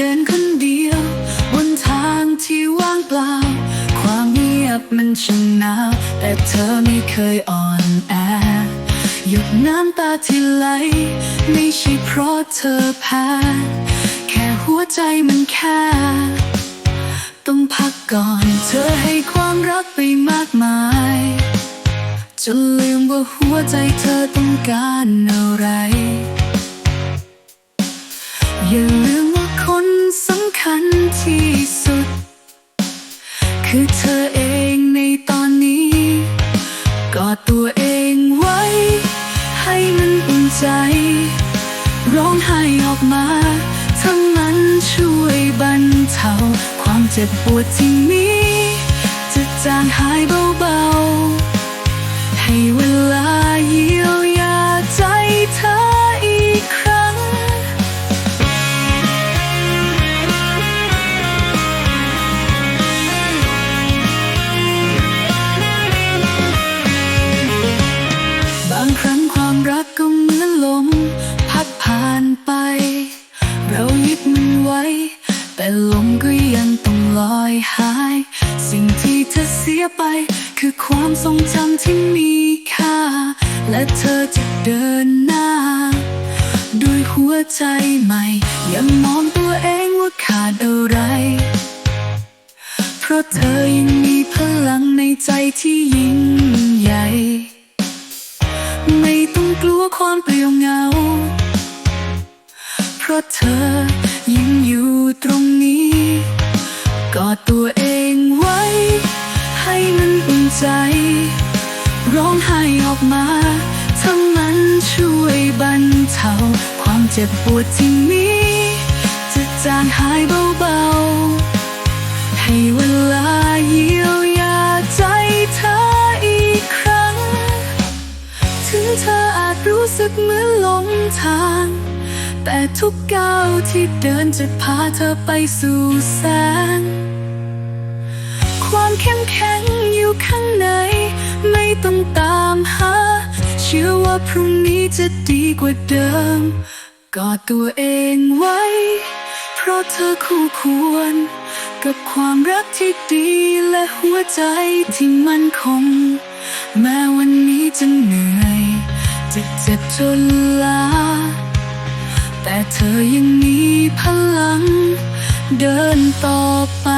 ดินคนเดียว บนที่ว่างเปล่า ความเงียบมันช่างหนาวแต่เธอไม่เคยอ่อนแอหยดน้ำตาที่ไหล ไม่ใช่เพราะเธอแพ้ แค่หัวใจมันแค่ต้องพักก่อน เธอให้ความรักไปมากมายจนลืมว่าหัวใจเธอต้องการ กอดตัวเองไว้ ให้มันอุ่นใจ ร้องไห้ออกมา ทั้งมันช่วยบรรเทา ความเจ็บปวดที่มีจะจางหายเบา ลมก็ยังต้องลอยหาย สิ่งที่เธอเสียไป คือความทรงจำที่มีค่า และเธอจะเดินหน้า ด้วยหัวใจใหม่ยังมองตัวเองว่าขาดอะไร เพราะเธอยังมีพลังในใจที่ยิ่งใหญ่ ไม่ต้องกลัวความเปลี่ยวเหงา เพราะเธอ อดตัวเองไว้ ให้มันอุ่นใจ ร้องไห้ออกมาทั้งมันช่วยบรรเทาความเจ็บปวดที่มีจะจางหายเบาๆ ให้เวลาเยียวยาใจเธออีกครั้ง ถึงเธออาจรู้สึกเหมือนหลงทางแต่ทุกก้าวที่เดินจะพาเธอไปสู่แสง เข้มแข็งอยู่ข้างใน ไม่ต้องตามหา เชื่อว่าพรุ่งนี้จะดีกว่าเดิม กอดตัวเองไว้ เพราะเธอคู่ควร กับความรักที่ดีและหัวใจที่มั่นคง แม้วันนี้จะเหนื่อย จะเจ็บจนลาแต่เธอยังมีพลัง เดินต่อไป